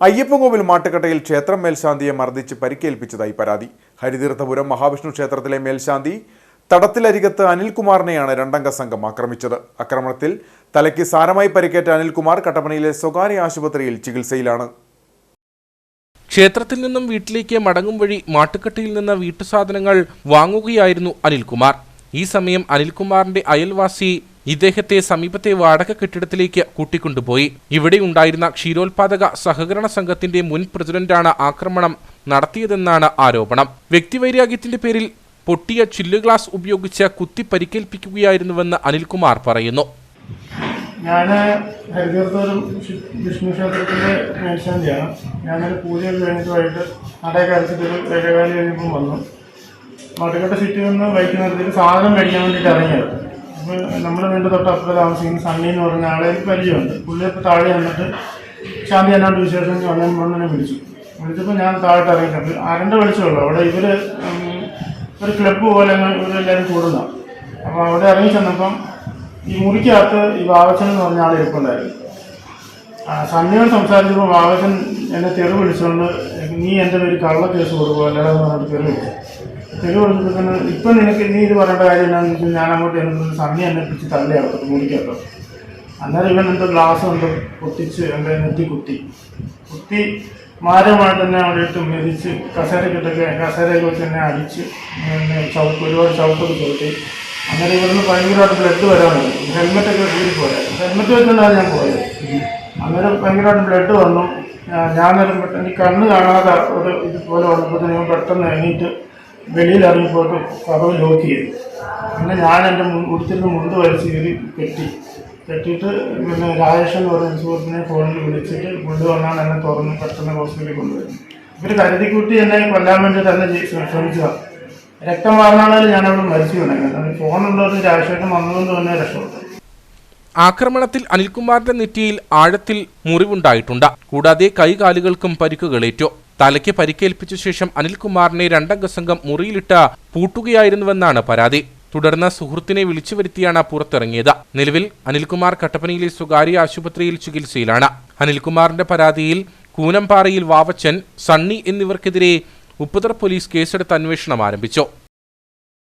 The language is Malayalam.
അയ്യപ്പൻകോവിൽ മാട്ടുകട്ടയിൽ ക്ഷേത്രം മേൽശാന്തിയെ മർദ്ദിച്ച് പരിക്കേൽപ്പിച്ചതായി പരാതി. ഹരിതീർത്ഥപുരം മഹാവിഷ്ണു ക്ഷേത്രത്തിലെ മേൽശാന്തി തടത്തിലരികത്ത് അനിൽകുമാറിനെയാണ് രണ്ടംഗ സംഘം ആക്രമിച്ചത്. ആക്രമണത്തിൽ തലയ്ക്ക് സാരമായി പരിക്കേറ്റ അനിൽകുമാർ കട്ടപ്പനയിലെ സ്വകാര്യ ആശുപത്രിയിൽ ചികിത്സയിലാണ്. ക്ഷേത്രത്തിൽ നിന്നും വീട്ടിലേക്ക് മടങ്ങും വഴി മാട്ടുക്കട്ടയിൽ നിന്ന് വീട്ടുസാധനങ്ങൾ വാങ്ങുകയായിരുന്നു അനിൽകുമാർ. ഈ സമയം അനിൽകുമാറിന്റെ അയൽവാസി ഇദ്ദേഹത്തെ സമീപത്തെ വാടക കെട്ടിടത്തിലേക്ക് കൂട്ടിക്കൊണ്ടുപോയി. ഇവിടെ ഉണ്ടായിരുന്ന ക്ഷീരോത്പാദക സഹകരണ സംഘത്തിന്റെ മുൻ പ്രസിഡന്റാണ് ആക്രമണം നടത്തിയതെന്നാണ് ആരോപണം. വ്യക്തിവൈരാഗ്യത്തിന്റെ പേരിൽ പൊട്ടിയ ചില്ല് ഗ്ലാസ് ഉപയോഗിച്ച് കുത്തി പരിക്കേൽപ്പിക്കുകയായിരുന്നുവെന്ന് അനിൽകുമാർ പറയുന്നു. ഞാൻ ഹരിതീർത്ഥപുരം ശി- വിഷ്ണു ക്ഷേത്രത്തിന്റെ മേൽശാന്തിയാണ്. ഞാനൊരു പൂജയൊക്കെ കഴിഞ്ഞിട്ട് വൈകിട്ട് നടയൊക്കെ അരച്ചിട്ടൊരു ഏഴേകാൽ കഴിഞ്ഞപ്പം വന്നു. മടുക്കട്ട സിറ്റിയിൽ നിന്ന് ബൈക്ക് നിർത്തിയിട്ട് സാധനം മേടിക്കാൻ വേണ്ടിയിട്ട് ഇറങ്ങിയത്. നമ്മൾ വീണ്ടും തൊട്ട് അപ്പുറം താമസിക്കുന്ന സണ്ണി എന്ന് പറഞ്ഞ ആളെ പരിചയമുണ്ട്. പുള്ളി ഇപ്പോൾ താഴെ വന്നിട്ട് ശാന്തി എന്നാണ്ട് വിശേഷം വന്നതിന് മുന്നേ വിളിച്ചു. വിളിച്ചപ്പോൾ ഞാൻ താഴോട്ട് ഇറങ്ങിയിട്ടുണ്ട് ആരണ്ട് വിളിച്ചുള്ളൂ അവിടെ ഇവർ ഒരു ക്ലബ്ബ് പോലെ ഇവരെല്ലാവരും കൂടുന്ന. അപ്പോൾ അവിടെ ഇറങ്ങി ചെന്നപ്പം ഈ മുറിക്കകത്ത് ഈ വാവച്ചൻ എന്ന് പറഞ്ഞ ആൾ ഇരിപ്പുണ്ടായിരുന്നു. സണ്ണിയോട് സംസാരിച്ചപ്പോൾ വാവച്ചൻ എന്നെ തെറി വിളിച്ചുകൊണ്ട് നീ എന്റെ പേര് കള്ള കേസ് കൊടുക്കുക അല്ലാതെ തെറി വിളിച്ചു. തെറി ഇപ്പൊ തന്നെ നിനക്ക് നീ ഇത് പറയേണ്ട കാര്യം എന്താണെന്ന് വെച്ചാൽ ഞാൻ അങ്ങോട്ട് ചെന്നത് സണ്ണി എന്നെ പിടിച്ച് തള്ളിയാകത്തു മുറിക്കകത്ത് അന്നേരം ഇവൻ എന്തോ ഗ്ലാസ് കൊണ്ട് പൊട്ടിച്ച് എന്റെ നെറ്റി കുത്തി. കുത്തി മാരമായിട്ട് തന്നെ അവിടെ ഇട്ട് മെതിച്ച് കസേരക്കിട്ടൊക്കെ കസേരയൊക്കെ വെച്ച് എന്നെ അടിച്ച് ചവിട്ട് ഒരുപാട് ചവിട്ടൊക്കെ ചവിട്ടി. അങ്ങനെ ഇവിടുന്ന് ഭയങ്കരമായിട്ട് ബ്ലഡ് വരാനുണ്ട് ഹെൽമെറ്റൊക്കെ ഊരിപ്പോയായിരുന്നു ഹെൽമെറ്റ് വെച്ചുകൊണ്ടാണ് ഞാൻ പോയത്. അന്നേരം ഭയങ്കരമായിട്ട് ബ്ലഡ് വന്നു. ഞാൻ നേരം പെട്ടെന്ന് കണ്ണ് കാണാതെ ഒരു ഇതുപോലെ വന്നപ്പോൾ ഞാൻ പെട്ടെന്ന് എണീറ്റ് വെളിയിൽ ഇറങ്ങിപ്പോയിട്ട് കഥവ് ലോക്ക് ചെയ്തു പിന്നെ ഞാൻ എന്റെ ഉടുത്തിരുന്ന മുണ്ട് വലിച്ച് കയറി കെട്ടി. കെട്ടിയിട്ട് പിന്നെ രാജേഷ് എന്ന് പറയുന്ന സുഹൃത്തിനെ ഫോണിൽ വിളിച്ചിട്ട് കൊണ്ടുവന്നാണ് എന്നെ തുറന്ന് പെട്ടെന്ന് ഹോസ്പിറ്റലിൽ കൊണ്ടുവരുന്നത്. ഇവർ കരുതിക്കുട്ടി എന്നെ കൊല്ലാൻ വേണ്ടി തന്നെ ശ്രമിച്ചതാണ് രക്തം വാർന്നാലും ഞാൻ അവിടെ മരിച്ചു കിടക്കുന്നത് ഫോണുള്ളവർ രാജേഷേട്ടൻ വന്നതുകൊണ്ട് തന്നെ രക്ഷപ്പെട്ടു. ആക്രമണത്തിൽ അനിൽകുമാറിന്റെ നെറ്റിയിൽ ആഴത്തിൽ മുറിവുണ്ടായിട്ടുണ്ട്. കൂടാതെ കൈകാലുകൾക്കും പരിക്കുകളേറ്റു. തലയ്ക്ക് പരിക്കേൽപ്പിച്ച ശേഷം അനിൽകുമാറിനെ രണ്ടംഗ സംഘം മുറിയിലിട്ട് പൂട്ടുകയായിരുന്നുവെന്നാണ് പരാതി. തുടർന്ന് സുഹൃത്തിനെ വിളിച്ചു വരുത്തിയാണ് പുറത്തിറങ്ങിയത്. നിലവിൽ അനിൽകുമാർ കട്ടപ്പനയിലെ സ്വകാര്യ ആശുപത്രിയിൽ ചികിത്സയിലാണ്. അനിൽകുമാറിന്റെ പരാതിയിൽ കൂനംപാറയിൽ വാവച്ചൻ സണ്ണി എന്നിവർക്കെതിരെ ഉപ്പുതറ പോലീസ് കേസെടുത്ത് അന്വേഷണം ആരംഭിച്ചു.